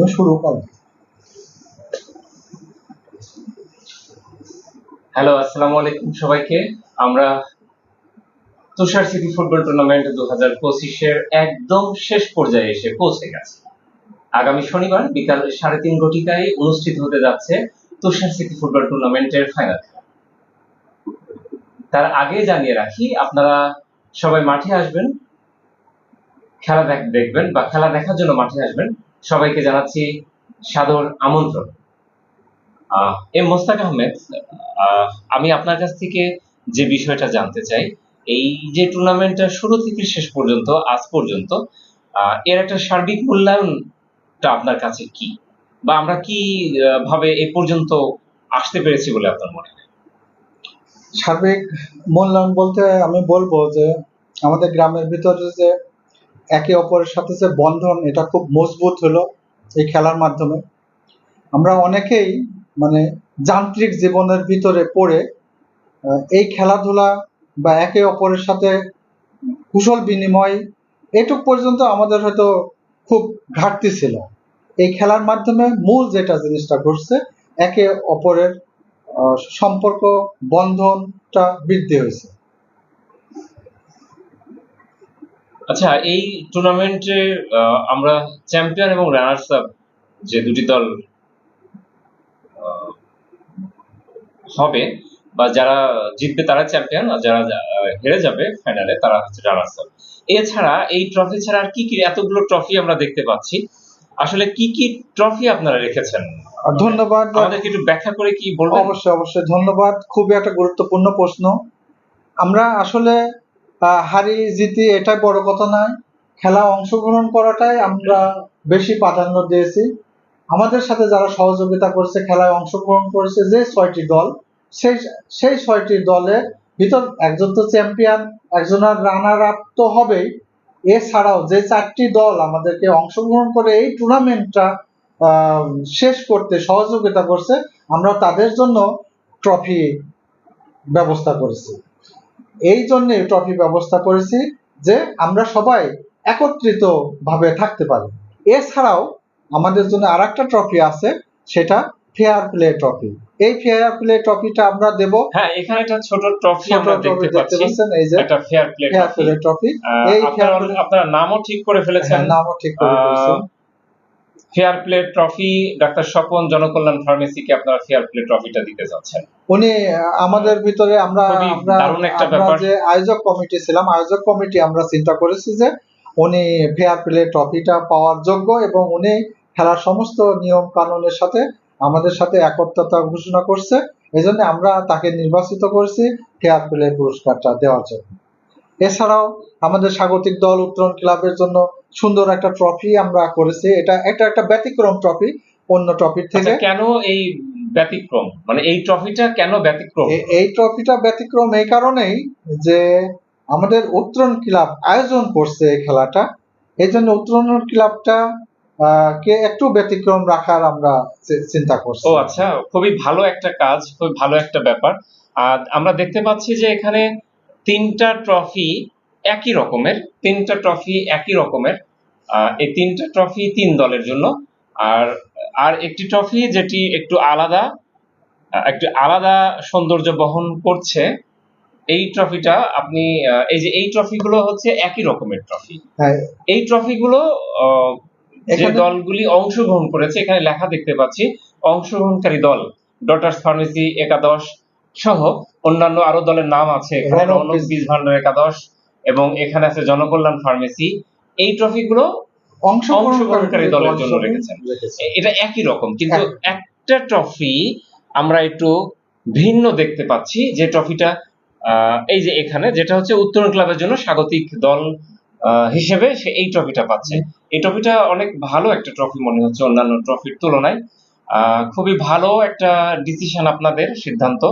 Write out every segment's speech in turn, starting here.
তুমি শুরু করো। হ্যালো আসসালামু আলাইকুম সবাইকে। আমরা তুষার সিটি ফুটবল টুর্নামেন্ট দু হাজার পঁচিশের একদম শেষ পর্যায়ে এসে পৌঁছে গেছে। আগামী শনিবার বিকাল সাড়ে তিন ঘটিকায় অনুষ্ঠিত হতে যাচ্ছে তুষার সিটি ফুটবল টুর্নামেন্টের ফাইনাল তার আগে জানিয়ে রাখি, আপনারা সবাই মাঠে আসবেন, খেলা দেখ- দেখবেন বা খেলা দেখার জন্য মাঠে আসবেন। সবাইকে জানাচ্ছি সাদর আমন্ত্রণ। এম মোস্তাক আহমেদ আহ, আমি আপনার কাছ থেকে যে বিষয়টা জানতে চাই এই যে টুর্নামেন্টটা শুরু থেকে শেষ পর্যন্ত আজ পর্যন্ত এর একটা সার্বিক মূল্যায়নটা আপনার কাছে কি? বা আমরা কি ভাবে এ পর্যন্ত আসতে পেরেছি বলে আপনার মনে হয়? সার্বিক মূল্যায়ন বলতে আমি বলব যে আমাদের গ্রামের ভিতরে যে একে অপরের সাথে যে বন্ধন, এটা খুব মজবুত হলো এই খেলার মাধ্যমে। আমরা অনেকেই মানে যান্ত্রিক জীবনের ভিতরে পড়ে এই খেলাধুলা বা একে অপরের সাথে কুশল বিনিময়, এটুক পর্যন্ত আমাদের হয়তো খুব ঘাটতি ছিল। এই খেলার মাধ্যমে মূল যেটা জিনিসটা ঘটছে, একে অপরের সম্পর্ক, বন্ধনটা বৃদ্ধি হয়েছে। আচ্ছা এই টুর্নামেন্টে আমরা চ্যাম্পিয়ন এবং রানার্স আপ যে দুটি দল হবে বা যারা জিতবে তারা চ্যাম্পিয়ন আর যারা হেরে যাবে ফাইনালে তারা হচ্ছে রানার্স আপ এছাড়া এই ট্রফি ছাড়া আর কি কি এতগুলো ট্রফি আমরা দেখতে পাচ্ছি। আসলে কি কি ট্রফি আপনারা রেখেছেন? ধন্যবাদ। আমাদেরকে একটু ব্যাখ্যা করে কি বলবেন? অবশ্যই অবশ্যই। ধন্যবাদ। খুবই একটা গুরুত্বপূর্ণ প্রশ্ন। আমরা আসলে হারি জিতি এটা বড় কথা নয়। খেলা অংশগ্রহণ করাটাই আমরা বেশি প্রাধান্য দিয়েছি। আমাদের সাথে যারা সহযোগিতা করছে, খেলায় অংশগ্রহণ করেছে, যে ছয়টি দল, সেই সেই ছয়টি দলের ভিতর একজন তো চ্যাম্পিয়ন একজন আর রানার আপ তো হবেই। এছাড়াও যে চারটি দল আমাদেরকে অংশগ্রহণ করে এই টুর্নামেন্টটা শেষ করতে সহযোগিতা করছে, আমরা তাদের জন্য ট্রফি ব্যবস্থা করেছি। এই জন্যে ট্রফি ব্যবস্থা করেছি যে আমরা সবাই একত্রিত ভাবে থাকতে পারি। এছাড়াও আমাদের জন্য আর একটা ট্রফি আছে সেটা ফেয়ার প্লে ট্রফি। এই ফেয়ার প্লে ট্রফিটা আমরা দেব। হ্যাঁ এখানে একটা ছোট ট্রফি আমরা দেখতে দেখতে পাচ্ছি। পাচ্ছেন এই যে একটা fair play fair trophy. Play trophy. এই আপনারা নামও ঠিক করে ফেলেছেন। হ্যাঁ, নামও ঠিক করে দিয়েছেন fair play trophy doctor Swapan Janakalyan ফার্মেসিকে আপনারা ফেয়ার প্লে ট্রফিটা দিতে যাচ্ছেন। উনি আমাদের ভিতরে আমরা আমরা। যে আয়োজক কমিটি ছিলাম আয়োজক কমিটি আমরা চিন্তা করেছি যে উনি ফেয়ার প্লে ট্রফিটা পাওয়ার যোগ্য এবং উনি খেলার সমস্ত নিয়ম কানুনের সাথে আমাদের সাথে একত্রতা ঘোষণা করছে। এই জন্য আমরা তাকে নির্বাচিত করেছি ফেয়ার প্লে পুরস্কারটা দেওয়ার জন্য। এছাড়াও আমাদের স্বাগতিক দল উত্তরণ ক্লাবের জন্য সুন্দর একটা ট্রফি আমরা করেছি। এটা এটা একটা ব্যতিক্রম ট্রফি অন্য ট্রফির থেকে। আচ্ছা কেন এই ব্যতিক্রম? মানে এই ট্রফিটা কেন ব্যতিক্রম? এই ট্রফিটা ব্যতিক্রম এই কারণেই যে আমাদের উত্তরণ ক্লাব আয়োজন করছে এই খেলাটা। এই জন্য উত্তরণ ক্লাবটা আহ, কে একটু ব্যতিক্রম রাখার আমরা চিন্তা করছি। ও আচ্ছা খুবই ভালো একটা কাজ খুবই ভালো একটা ব্যাপার। আর আমরা দেখতে পাচ্ছি যে এখানে তিনটা ট্রফি একই রকমের তিনটা ট্রফি একই রকমের এই তিনটা ট্রফি তিন দলের জন্য। আর আর একটি ট্রফি যেটি একটু আলাদা একটু আলাদা সৌন্দর্য বহন করছে এই ট্রফিটা আপনি এই যে এই ট্রফিগুলো হচ্ছে একই রকমের ট্রফি হ্যাঁ, এই ট্রফিগুলো আহ, যে দলগুলি অংশগ্রহণ করেছে এখানে লেখা দেখতে পাচ্ছি অংশগ্রহণকারী দল ডটার্স ফার্মেসি একাদশ সহ। অন্যান্য আরও দলের নাম আছে বীজ- ভান্ডার একাদশ এবং এখানে আছে জনকল্যাণ ফার্মেসি। এই ট্রফিগুলো অংশগ্রহণকারী দলের জন্য রেখেছেন। এটা একই রকম কিন্তু একটা ট্রফি আমরা একটু ভিন্ন দেখতে পাচ্ছি যে ট্রফিটা এই যে এখানে যেটা হচ্ছে উত্তরণ ক্লাবের জন্য স্বাগতিক দল আহ, হিসেবে সে এই ট্রফিটা পাচ্ছে। এই ট্রফিটা অনেক ভালো একটা ট্রফি মনে হচ্ছে অন্যান্য ট্রফির তুলনায়। আহ, খুবই ভালো একটা ডিসিশন আপনাদের সিদ্ধান্ত।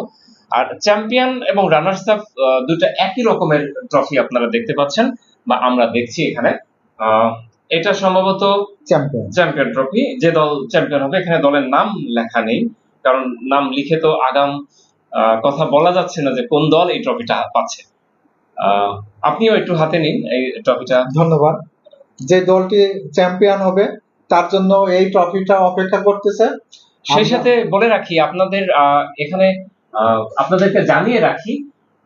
আর চ্যাম্পিয়ন এবং রানার্স আপ দুটো একই রকমের ট্রফি আপনারা দেখতে পাচ্ছেন বা আমরা দেখছি এখানে। এটা সম্ভবত চ্যাম্পিয়ন চ্যাম্পিয়ন ট্রফি যে দল চ্যাম্পিয়ন হবে এখানে দলের নাম লেখা নেই কারণ নাম লিখে তো আগাম কথা বলা যাচ্ছে না যে কোন দল এই ট্রফিটা পাচ্ছে। আহ, আপনিও একটু হাতে নিন এই ট্রফিটা ধন্যবাদ। যে দলটি চ্যাম্পিয়ন হবে তার জন্য এই ট্রফিটা অপেক্ষা করতেছে। সেই সাথে বলে রাখি আপনাদের আহ, এখানে আপনাদেরকে জানিয়ে রাখি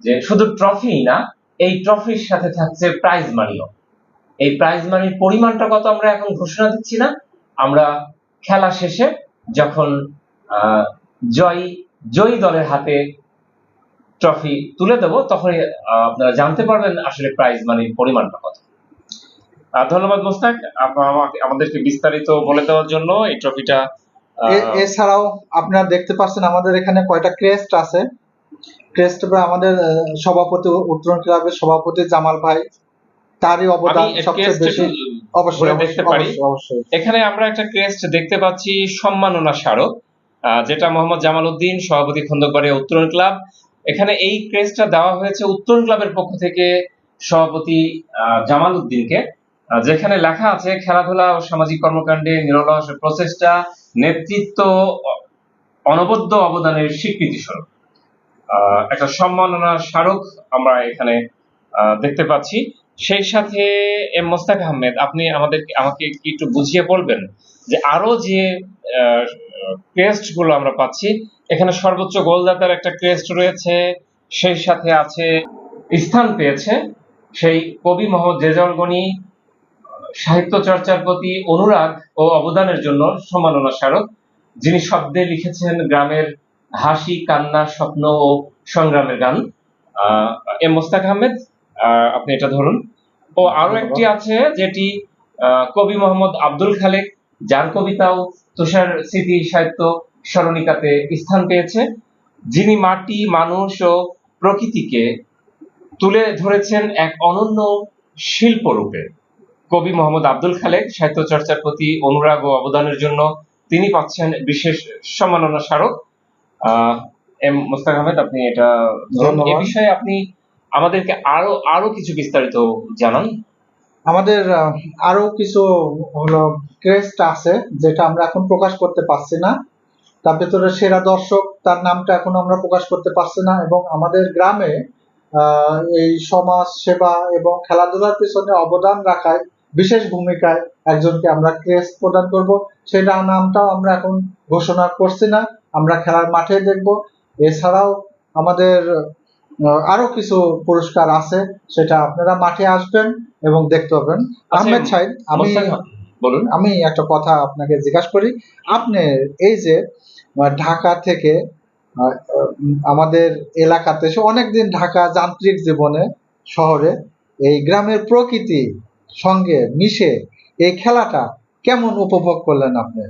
যে শুধু ট্রফি না এই ট্রফির সাথে থাকছে প্রাইজ মানিও এই প্রাইজ মানির পরিমাণটা কত আমরা এখন ঘোষণা দিচ্ছি না। আমরা খেলা শেষে যখন জয়ী জয়ী দলের হাতে ট্রফি তুলে দেবো তখনই আহ, আপনারা জানতে পারবেন আসলে প্রাইজ মানির পরিমাণটা কত। ধন্যবাদ মোস্তাক। আমাদেরকে বিস্তারিত বলে দেওয়ার জন্য এই ট্রফিটা এছাড়াও আপনারা দেখতে পাচ্ছেন আমাদের এখানে কয়টা ক্রেস্ট আছে। ক্রেস্ট আমাদের সভাপতি উত্তরণ ক্লাবের সভাপতি জামাল ভাই তারই অবদান সবচেয়ে বেশি অবশ্যই দেখতে পারি। এখানে আমরা একটা ক্রেস্ট দেখতে পাচ্ছি সম্মাননা স্মারক যেটা মোহাম্মদ জামাল উদ্দিন সভাপতি খন্দকারে উত্তরণ ক্লাব। এখানে এই ক্রেস্টটা দেওয়া হয়েছে উত্তরণ ক্লাবের পক্ষ থেকে সভাপতি আহ, জামাল উদ্দিনকে। যেখানে লেখা আছে, খেলাধুলা ও সামাজিক কর্মকাণ্ডে নিরলস প্রচেষ্টা, নেতৃত্ব, অনবদ্য অবদানের স্বীকৃতি স্বরূপ। একটা সম্মাননা স্মারক আমরা এখানে দেখতে পাচ্ছি। সেই সাথে এম মোস্তাক আহমেদ, আপনি আমাদের আমাকে কি একটু বুঝিয়ে বলবেন যে আরও যে ক্রেস্টগুলো আমরা পাচ্ছি, এখানে সর্বোচ্চ গোলদাতার একটা ক্রেস্ট রয়েছে, সেই সাথে আছে স্থান পেয়েছে সেই কবি মোহাম্মদ রেজাউল গনি সাহিত্য চর্চার প্রতি অনুরাগ ও অবদানের জন্য সম্মাননা স্মারক যিনি শব্দে লিখেছেন গ্রামের হাসি কান্না স্বপ্ন ও সংগ্রামের গান। এম মোস্তাক আহমেদ আহ, আপনি এটা ধরুন। ও আরও একটি আছে যেটি কবি মোহাম্মদ আব্দুল খালেক যার কবিতাও তুষার স্মৃতি সাহিত্য স্মরণিকাতে স্থান পেয়েছে। যিনি মাটি মানুষ ও প্রকৃতিকে তুলে ধরেছেন এক অনন্য শিল্প রূপে কবি মোহাম্মদ আব্দুল খালেক সাহিত্য চর্চার প্রতি অনুরাগ ও অবদানের জন্য তিনি পাচ্ছেন বিশেষ সম্মাননা স্মারক। এম মোস্তাক আহমেদ আপনি এটা এ বিষয়ে আপনি আমাদেরকে আরও আরও কিছু বিস্তারিত জানান। আমাদের আরও কিছু হলো ক্রেস্ট আছে যেটা আমরা এখন প্রকাশ করতে পারছি না। তার ভেতরে সেরা দর্শক তার নামটা এখন আমরা প্রকাশ করতে পারছি না এবং আমাদের গ্রামে আহ, এই সমাজ সেবা এবং খেলাধুলার পিছনে অবদান রাখায় বিশেষ ভূমিকায় একজনকে আমরা ক্রেস্ট প্রদান করব। সেটা নামটাও আমরা এখন ঘোষণা করছি না। আমরা খেলার মাঠে দেখব। এছাড়াও আমাদের আরও কিছু পুরস্কার আছে সেটা আপনারা মাঠে আসবেন এবং দেখতে পাবেন। আচ্ছা, আহমেদ সাহেব আমি বলুন। আমি একটা কথা আপনাকে জিজ্ঞাসা করি। আপনি এই যে ঢাকা থেকে আমাদের এলাকাতে অনেকদিন ঢাকা যান্ত্রিক জীবনে শহরে এই গ্রামের প্রকৃতি সঙ্গে মিশে এই খেলাটা কেমন উপভোগ করলেন আপনি?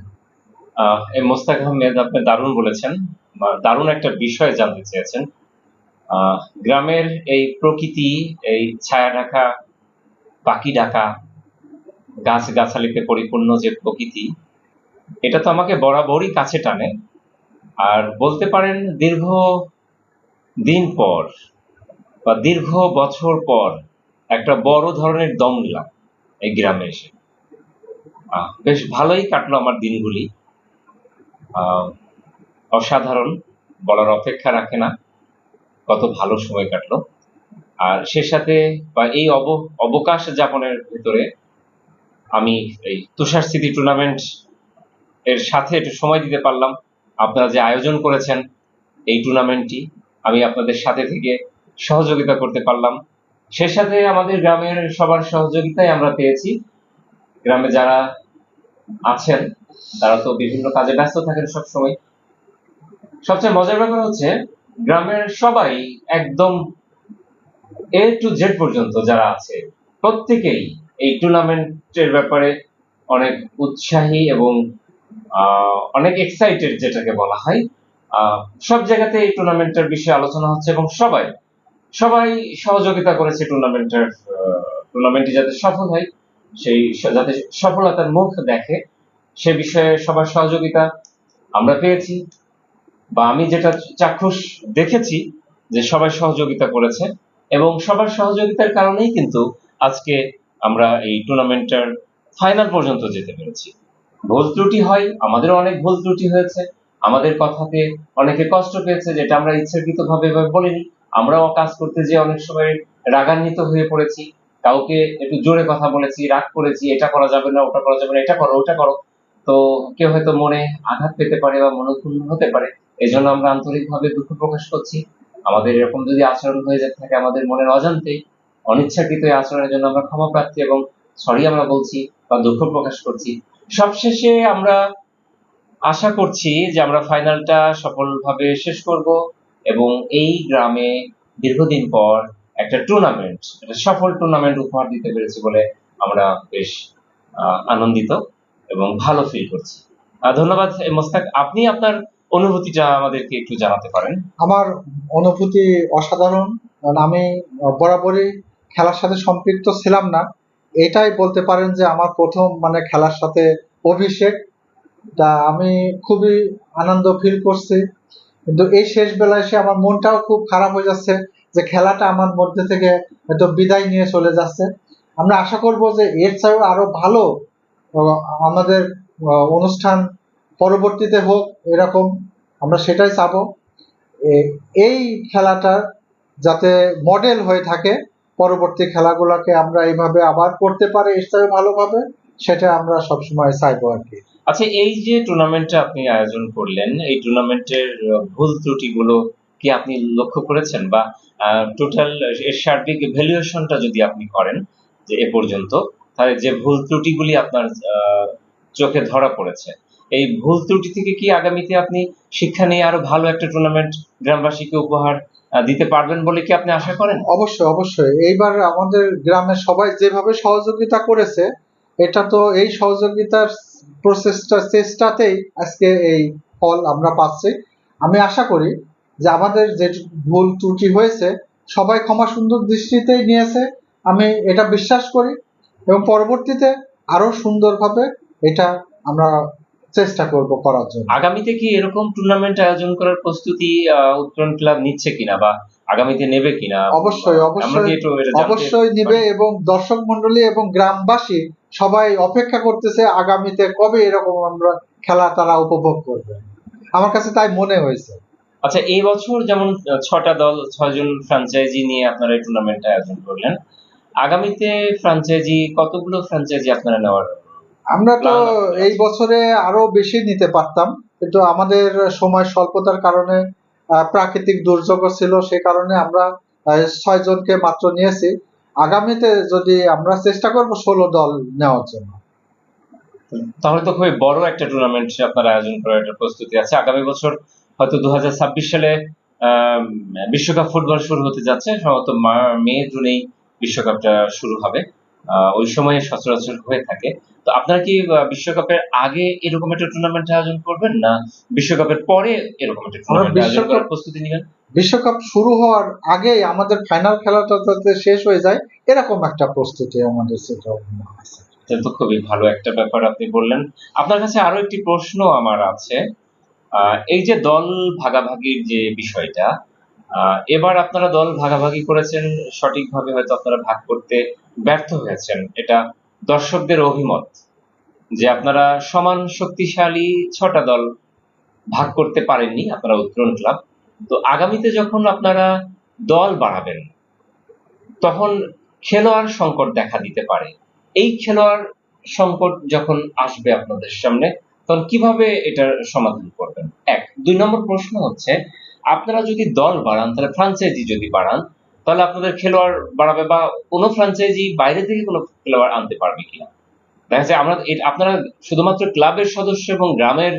মোস্তাক আহমেদ আপনি দারুণ বলেছেন দারুণ একটা বিষয় জানতে চেয়েছেন। গ্রামের এই প্রকৃতি, এই ছায়া ঢাকা, পাখি ঢাকা, গাছ গাছালিতে পরিপূর্ণ যে প্রকৃতি, এটা তো আমাকে বরাবরই কাছে টানে। আর বলতে পারেন দীর্ঘ দিন পর বা দীর্ঘ বছর পর একটা বড় ধরনের দম নিলাম এই গ্রামে এসে। বেশ ভালোই কাটলো আমার দিনগুলি। অসাধারণ, বলার অপেক্ষা রাখে না, কত ভালো সময় কাটলো। আর সে সাথে বা এই অব, অবকাশ যাপনের ভেতরে আমি এই তুষার স্মৃতি টুর্নামেন্ট এর সাথে একটু সময় দিতে পারলাম। আপনারা যে আয়োজন করেছেন এই টুর্নামেন্টটি আমি আপনাদের সাথে থেকে সহযোগিতা করতে পারলাম। সে সাথে আমাদের গ্রামের সবার সহযোগিতায় আমরা পেয়েছি। গ্রামে যারা আছেন, তারা তো বিভিন্ন কাজে ব্যস্ত থাকেন সব সময় সবচেয়ে মজার ব্যাপার হচ্ছে, গ্রামের সবাই একদম এ টু জেড পর্যন্ত যারা আছে, প্রত্যেকেই এই টুর্নামেন্টের ব্যাপারে অনেক উৎসাহী এবং অনেক এক্সাইটেড যেটাকে বলা হয়। সব জায়গাতে এই টুর্নামেন্টের বিষয়ে আলোচনা হচ্ছে এবং সবাই সবাই সহযোগিতা করেছে টুর্নামেন্টের টুর্নামেন্টটি যাতে সফল হয়, সেই যাতে সফলতার মুখ দেখে, সে বিষয়ে সবার সহযোগিতা আমরা পেয়েছি বা আমি যেটা চাক্ষুষ দেখেছি যে সবাই সহযোগিতা করেছে এবং সবার সহযোগিতার কারণেই কিন্তু আজকে আমরা এই টুর্নামেন্টের ফাইনাল পর্যন্ত যেতে পেরেছি। ভুল ত্রুটি হয়, আমাদেরও অনেক ভুল ত্রুটি হয়েছে, আমাদের কথাতে অনেকে কষ্ট পেয়েছে যেটা আমরা ইচ্ছাকৃত ভাবে বলিনি। আমরাও কাজ করতে যে অনেক সময় রাগান্বিত হয়ে পড়েছি। কাউকে একটু জোরে কথা বলেছি, রাগ করেছি, এটা করা যাবে না, ওটা করা যাবে না, এটা করো, ওটা করো। তো কেউ হয়তো মনে আঘাত পেতে পারে বা মনোক্ষুণ্ণ হতে পারে। এই জন্য আমরা আন্তরিকভাবে দুঃখ প্রকাশ করছি। আমাদের এরকম যদি আচরণ হয়ে যেতে থাকে আমাদের মনের অজান্তেই, অনিচ্ছাকৃত এই আচরণের জন্য আমরা ক্ষমা প্রার্থী এবং সরি আমরা বলছি বা দুঃখ প্রকাশ করছি। সবশেষে আমরা আশা করছি যে আমরা ফাইনালটা সফলভাবে শেষ করব। এবং এই গ্রামে দীর্ঘদিন পর একটা টুর্নামেন্ট একটা সফল টুর্নামেন্ট উপহার দিতে পেরেছি বলে আমরা বেশ আনন্দিত এবং ভালো ফিল করছি। ধন্যবাদ মোস্তাক, আপনি আপনার অনুভূতিটা আমাদেরকে একটু জানাতে পারেন। আমার অনুভূতি অসাধারণ আমি বরাবরই খেলার সাথে সম্পৃক্ত ছিলাম না। এটাই বলতে পারেন যে আমার প্রথম মানে খেলার সাথে অভিষেক তা আমি খুবই আনন্দ ফিল করছি। কিন্তু এই শেষ বেলায় এসে আমার মনটাও খুব খারাপ হয়ে যাচ্ছে যে খেলাটা আমার মধ্যে থেকে হয়তো বিদায় নিয়ে চলে যাচ্ছে। আমরা আশা করব যে এর চেয়েও আরও ভালো আমাদের অনুষ্ঠান পরবর্তীতে হোক এরকম, আমরা সেটাই চাবো। এই খেলাটা যাতে মডেল হয়ে থাকে, পরবর্তী খেলাগুলোকে আমরা এইভাবে আবার করতে পারি, এর চেয়েও ভালোভাবে, সেটা আমরা সবসময় চাইব আর কি। আচ্ছা এই যে টুর্নামেন্টটা আপনি আয়োজন করলেন, এই টুর্নামেন্টের ভুল ত্রুটিগুলো কি আপনি লক্ষ্য করেছেন? বা টোটাল এর সার্বিক ভ্যালুয়েশনটা যদি আপনি করেন, যে এ পর্যন্ত, তাহলে যে ভুল ত্রুটিগুলি আপনার চোখে ধরা পড়েছে, এই ভুল ত্রুটি থেকে কি আগামীতে আপনি শিক্ষা নিয়ে আরও ভালো একটা টুর্নামেন্ট গ্রামবাসীকে উপহার দিতে পারবেন বলে কি আপনি আশা করেন? অবশ্যই অবশ্যই। এইবার আমাদের গ্রামের সবাই যেভাবে সহযোগিতা করেছে এটা তো এই সহযোগিতার প্রসেসটা চেষ্টাতেই আজকে এই ফল আমরা পাচ্ছি। আমি আশা করি যে আমাদের যে ভুল ত্রুটি হয়েছে, সবাই ক্ষমা সুন্দর দৃষ্টিতেই নিয়েছে। আমি এটা বিশ্বাস করি এবং পরবর্তীতে আরও সুন্দরভাবে এটা আমরা চেষ্টা করব করার জন্য। আগামীতে কি এরকম টুর্নামেন্ট আয়োজন করার প্রস্তুতি উত্তরণ ক্লাব নিচ্ছে কিনা বা আগামীতে নেবে কিনা? অবশ্যই অবশ্যই অবশ্যই নিবে? এবং দর্শক মন্ডলী এবং গ্রামবাসী সবাই অপেক্ষা করতেছে আগামীতে কবে এরকম আমরা খেলা তারা উপভোগ করবে। আমার কাছে তাই মনে হয়েছে। আচ্ছা এই বছর যেমন ছটা দল ছয়জন ফ্র্যাঞ্চাইজি নিয়ে আপনারা এই টুর্নামেন্ট আয়োজন করলেন। আগামীতে ফ্র্যাঞ্চাইজি কতগুলো ফ্র্যাঞ্চাইজি আপনারা নেওয়ার আমরা তো এই বছরে আরও বেশি নিতে পারতাম কিন্তু আমাদের সময় স্বল্পতার কারণে প্রাকৃতিক দুর্যোগও ছিল, সে কারণে আমরা ছয় জনকে মাত্র নিয়েছি। আগামীতে যদি আমরা চেষ্টা করব ষোলো দল নেওয়ার জন্য। তাহলে তো খুবই বড় একটা টুর্নামেন্ট আপনার আয়োজন করার একটা প্রস্তুতি আছে। আগামী বছর হয়তো দু হাজার ছাব্বিশ সালে বিশ্বকাপ ফুটবল শুরু হতে যাচ্ছে। সম্ভবত মা- জুনেই বিশ্বকাপটা শুরু হবে। ওই সময়ে সচরাচর হয়ে থাকে। তো আপনারা কি বিশ্বকাপের আগে এরকম একটা টুর্নামেন্ট আয়োজন করবেন? না বিশ্বকাপের পরে এরকম একটা টুর্নামেন্ট আয়োজন করার প্রস্তুতি নেবেন? বিশ্বকাপ শুরু হওয়ার আগেই আমাদের ফাইনাল খেলাটা যাতে শেষ হয়ে যায় এরকম একটা প্রস্তুতি আমাদের সেটা আছে তো খুবই ভালো একটা ব্যাপার আপনি বললেন। আপনার কাছে আরও একটি প্রশ্ন আমার আছে। আহ, এই যে দল ভাগাভাগির যে বিষয়টা এবার আপনারা দল ভাগাভাগি করেছেন, সঠিকভাবে হয়তো আপনারা ভাগ করতে ব্যর্থ হয়েছেন। এটা দর্শকদের অভিমত যে আপনারা সমান শক্তিশালী ছটা দল ভাগ করতে পারেননি, আপনারা উত্তরণ ক্লাব তো আগামীতে যখন আপনারা দল বাড়াবেন, তখন খেলোয়াড় সংকট দেখা দিতে পারে। এই খেলোয়াড় সংকট যখন আসবে আপনাদের সামনে, তখন কীভাবে এটার সমাধান করবেন? এক। দুই নম্বর প্রশ্ন হচ্ছে আপনারা যদি দল বাড়ান, তাহলে ফ্রাঞ্চাইজি যদি বাড়ান, তাহলে আপনাদের খেলোয়াড় বাড়াবে বা কোনো ফ্রাঞ্চাইজি বাইরে থেকে কোনো খেলোয়াড় আনতে পারবে কিনা? দেখা যায় আমরা আপনারা শুধুমাত্র ক্লাবের সদস্য এবং গ্রামের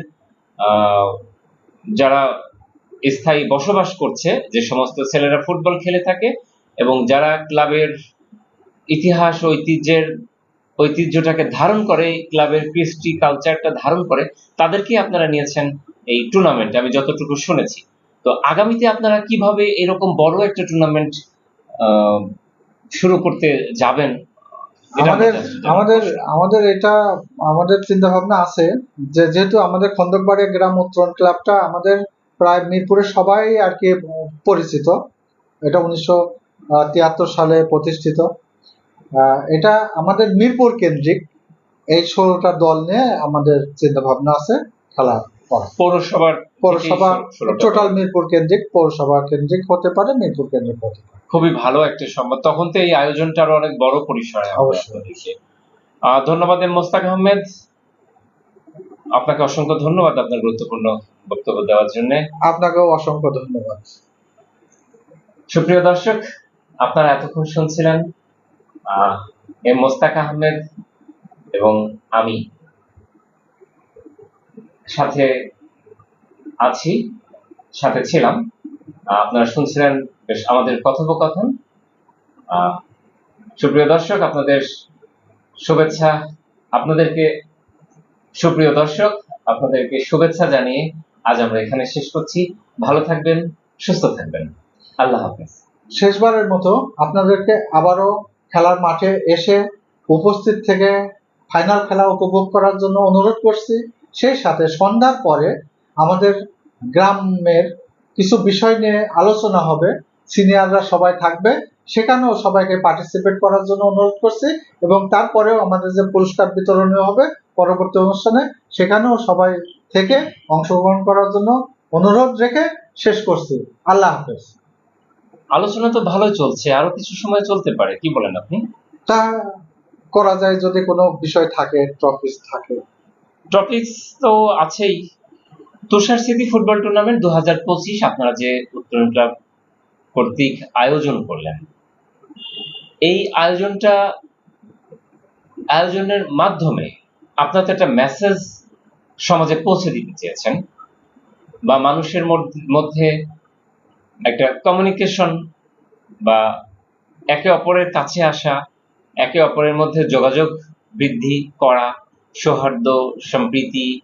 যারা স্থায়ী বসবাস করছে, যে সমস্ত ছেলেরা ফুটবল খেলে থাকে এবং যারা ক্লাবের ইতিহাস, ঐতিহ্যের, ঐতিহ্যটাকে ধারণ করে, ক্লাবের কৃষ্টি কালচারটা ধারণ করে তাদেরকে আপনারা নিয়েছেন এই টুর্নামেন্টে আমি যতটুকু শুনেছি। তো আগামীতে আপনারা কীভাবে এরকম বড় একটা টুর্নামেন্ট শুরু করতে যাবেন? আমাদের আমাদের আমাদের এটা আমাদের চিন্তা ভাবনা আছে যে যেহেতু আমাদের খন্দকবাড়িয়া গ্রাম উত্তরণ ক্লাবটা আমাদের প্রায় মিরপুরের সবাই আর কি পরিচিত। এটা উনিশশো তিয়াত্তর সালে প্রতিষ্ঠিত। আহ, এটা আমাদের মিরপুর কেন্দ্রিক। এই ষোলোটা দল নিয়ে আমাদের চিন্তা ভাবনা আছে খেলা পৌরসভার পৌরসভা টোটাল মিরপুর কেন্দ্রিক পৌরসভা কেন্দ্রিক হতে পারে মিরপুর কেন্দ্রিক হতে পারে। খুবই ভালো একটা সংবাদ। তখন তো এই আয়োজনটা আরও অনেক বড় পরিসরে অবশ্যই। ধন্যবাদ মোস্তাক আহমেদ। আপনাকে অসংখ্য ধন্যবাদ আপনার গুরুত্বপূর্ণ বক্তব্য দেওয়ার জন্য। আপনাকেও অসংখ্য ধন্যবাদ। সুপ্রিয় দর্শক আপনারা এতক্ষণ শুনছিলেন আহ, এম মোস্তাক আহমেদ এবং আমি সাথে আছি, সাথে ছিলাম। আপনারা শুনছিলেন বেশ আমাদের কথোপকথন। সুপ্রিয় দর্শক, আপনাদের শুভেচ্ছা, আপনাদেরকে, সুপ্রিয় দর্শক, আপনাদেরকে শুভেচ্ছা জানিয়ে আজ আমরা এখানে শেষ করছি। ভালো থাকবেন, সুস্থ থাকবেন। আল্লাহ হাফেজ। শেষবারের মতো আপনাদেরকে আবারও খেলার মাঠে এসে উপস্থিত থেকে ফাইনাল খেলা উপভোগ করার জন্য অনুরোধ করছি। সেই সাথে সন্ধ্যার পরে আমাদের গ্রামের কিছু বিষয় নিয়ে আলোচনা হবে। সিনিয়ররা সবাই থাকবে। সেখানেও সবাইকে পার্টিসিপেট করার জন্য অনুরোধ করছি এবং তারপরেও আমাদের যে পুরস্কার বিতরণীয় হবে পরবর্তী অনুষ্ঠানে সেখানেও সবাই থেকে অংশগ্রহণ করার জন্য অনুরোধ রেখে শেষ করছি। আল্লাহ হাফেজ। আলোচনা তো ভালো চলছে আরও কিছু সময় চলতে পারে কি বলেন আপনি? তা করা যায় যদি কোনো বিষয় থাকে টপিক থাকে। টপিকস তো আছেই। তুষার স্মৃতি ফুটবল টুর্নামেন্ট দু হাজার পঁচিশ, আপনারা যে উত্তরণ ক্লাব কর্তৃক আয়োজন করলেন। এই আয়োজনটা, আয়োজনের মাধ্যমে আপনার একটা মেসেজ সমাজে পৌঁছে দিতে চেয়েছেন বা মানুষের মধ্যে একটা কমিউনিকেশন বা একে অপরের কাছে আসা, একে অপরের মধ্যে যোগাযোগ বৃদ্ধি করা সৌহার্দ্য, সম্প্রীতি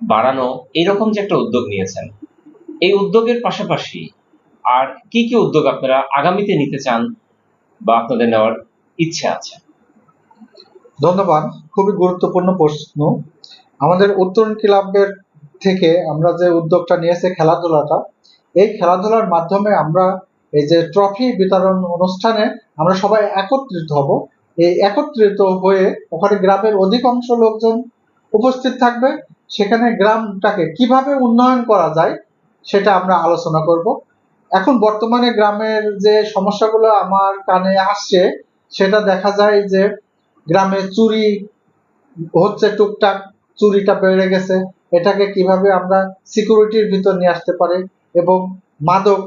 বাড়ানো এরকম যে একটা উদ্যোগ নিয়েছেন। এই উদ্যোগের পাশাপাশি আর কি কি উদ্যোগ আপনারা আগামীতে নিতে চান বা আপনাদের নেওয়ার ইচ্ছে আছে? ধন্যবাদ। খুবই গুরুত্বপূর্ণ প্রশ্ন। আমাদের উত্তরণ ক্লাবের থেকে আমরা যে উদ্যোগটা নিয়েছে খেলাধুলাটা, এই খেলাধুলার মাধ্যমে আমরা এই যে ট্রফি বিতরণ অনুষ্ঠানে আমরা সবাই একত্রিত হব। এই একত্রিত হয়ে ওখানে গ্রামের অধিকাংশ লোকজন উপস্থিত থাকবে। সেখানে গ্রামটাকে কীভাবে উন্নয়ন করা যায় সেটা আমরা আলোচনা করব। এখন বর্তমানে গ্রামের যে সমস্যাগুলো আমার কানে আসছে, সেটা দেখা যায় যে গ্রামে চুরি হচ্ছে টুকটাক, চুরিটা বেড়ে গেছে। এটাকে কীভাবে আমরা সিকিউরিটির ভিতর নিয়ে আসতে পারি এবং মাদক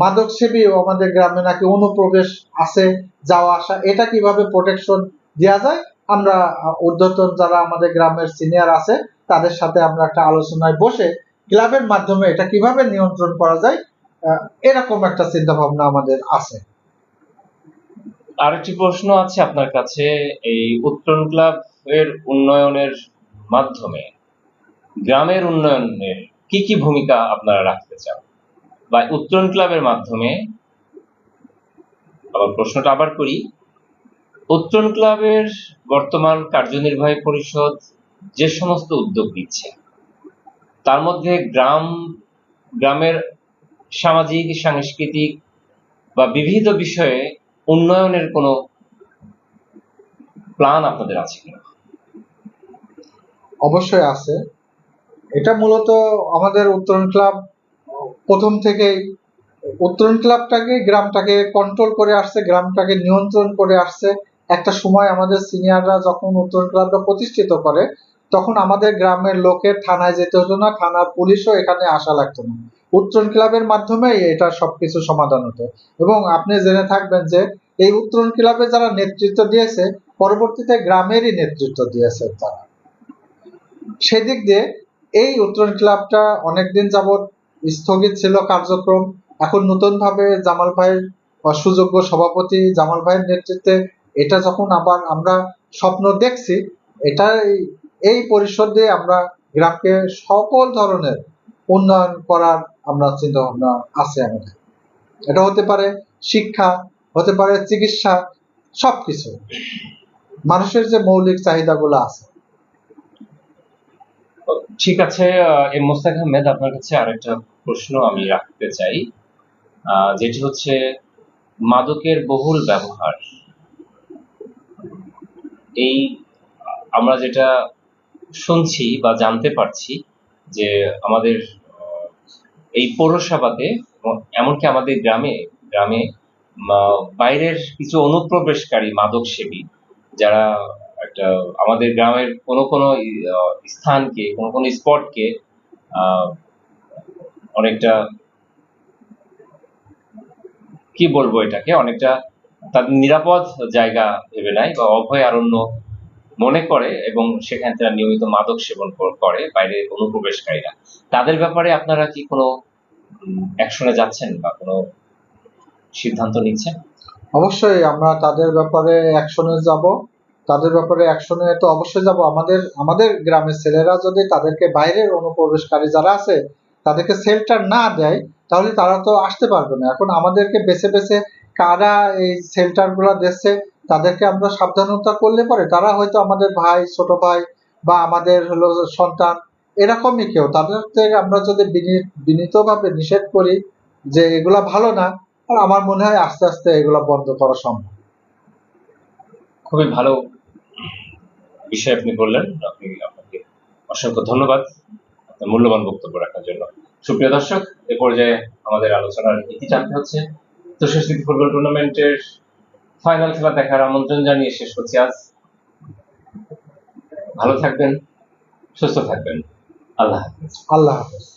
মাদক সেবীও আমাদের গ্রামে নাকি অনুপ্রবেশ আছে, যাওয়া আসা, এটা কীভাবে প্রোটেকশন দেওয়া যায়? আমরা ঊর্ধ্বতন যারা আমাদের গ্রামের সিনিয়র আছে, তাদের সাথে আমরা একটা আলোচনায় বসে ক্লাবের মাধ্যমে এটা কীভাবে নিয়ন্ত্রণ করা যায় এরকম একটা চিন্তা ভাবনা আমাদের আছে। আরেকটি প্রশ্ন আছে আপনার কাছে, এই উত্তরণ ক্লাব এর উন্নয়নের মাধ্যমে, গ্রামের উন্নয়নের কি কি ভূমিকা আপনারা রাখতে চান? বা উত্তরণ ক্লাবের মাধ্যমে, আবার প্রশ্নটা আবার করি, উত্তরণ ক্লাবের বর্তমান কার্যনির্বাহী পরিষদ যে সমস্ত উদ্যোগ নিচ্ছে, তার মধ্যে গ্রাম, গ্রামের সামাজিক, সাংস্কৃতিক বা বিবিধ বিষয়ে উন্নয়নের কোনো প্ল্যান আপনাদের আছে কিনা? অবশ্যই আছে। এটা মূলত আমাদের উত্তরণ ক্লাব প্রথম থেকেই উত্তরণ ক্লাবটাকে, গ্রামটাকে কন্ট্রোল করে আসছে, গ্রামটাকে নিয়ন্ত্রণ করে আসছে। একটা সময় আমাদের সিনিয়ররা যখন উত্তরণ ক্লাবটা প্রতিষ্ঠিত করে, তখন আমাদের গ্রামের লোকের থানায় যেতে হতো না, থানার পুলিশও এখানে আসা লাগতো না। উত্তরণ ক্লাবের মাধ্যমে এটা সবকিছু সমাধান হতো। এবং আপনি জেনে থাকবেন যে, এই উত্তরণ ক্লাবে যারা নেতৃত্ব দিয়েছে, পরবর্তীতে গ্রামেরই নেতৃত্ব দিয়েছে তারা। সেদিক দিয়ে এই উত্তরণ ক্লাবটা অনেকদিন যাবৎ স্থগিত ছিল কার্যক্রম। এখন নতুন ভাবে জামাল ভাইয়ের সুযোগ্য সভাপতি জামাল ভাইয়ের নেতৃত্বে এটা যখন আবার আমরা স্বপ্ন দেখছি এটা এই পরিষদে আমরা গ্রামকে সকল ধরনের উন্নয়ন করার আমরা চিন্তা ভাবনা আছে আমাদের। এটা হতে পারে শিক্ষা, হতে পারে চিকিৎসা, সবকিছু। মানুষের যে মৌলিক চাহিদাগুলো আছে। ঠিক আছে মোস্তাক আহমেদ, আপনার কাছে আরেকটা প্রশ্ন আমি রাখতে চাই যেটি হচ্ছে মাদকের বহুল ব্যবহার। এই আমরা যেটা শুনছি বা জানতে পারছি যে আমাদের এই পৌরসভাতে এমনকি আমাদের গ্রামে গ্রামে বাইরের কিছু অনুপ্রবেশকারী মাদক সেবী যারা একটা আমাদের গ্রামের কোনো কোনো স্থানকে, কোনো কোনো স্পটকে অনেকটা, কি বলব এটাকে? অনেকটা তাদের নিরাপদ জায়গা ভেবে নেয় বা অভয়ারণ্য মনে করে এবং সেখানে তারা নিয়মিত মাদক সেবন করে বাইরে অনুপ্রবেশকারীরা। তাদের ব্যাপারে আপনারা কি কোনো অ্যাকশনে যাচ্ছেন বা কোনো সিদ্ধান্ত নিচ্ছেন? অবশ্যই আমরা তাদের ব্যাপারে অ্যাকশনে যাব। তাদের ব্যাপারে অ্যাকশনে তো অবশ্যই যাব। আমাদের আমাদের গ্রামের ছেলেরা যদি তাদেরকে বাইরের অনুপ্রবেশকারী যারা আছে তাদেরকে শেল্টার না দেয়, তাহলে তারা তো আসতে পারবে না। এখন আমাদেরকে বেছে বেছে কারা এই শেল্টারগুলা দিচ্ছে, তাদেরকে আমরা সাবধানতা করলে পরে তারা হয়তো আমাদের ভাই, ছোট ভাই বা আমাদের হলো সন্তান, এরকমই কেউ। তাদের আমরা যদি বিনি- বিনীতভাবে নিষেধ করি যে এগুলা ভালো না, আর আমার মনে হয় আস্তে আস্তে এগুলা বন্ধ করা সম্ভব। খুবই ভালো বিষয় আপনি বললেন। আপনি আপনাকে অসংখ্য ধন্যবাদ। মূল্যবান বক্তব্য রাখার জন্য। সুপ্রিয় দর্শক, এ পর্যায়ে আমাদের আলোচনার ইতি জানতে হচ্ছে। তো শেষ দিকে ফুটবল টুর্নামেন্টের ফাইনাল খেলা দেখার আমন্ত্রণ জানিয়ে শেষ করছি আজ। ভালো থাকবেন, সুস্থ থাকবেন। আল্লাহ হাফিজ। আল্লাহ হাফেজ।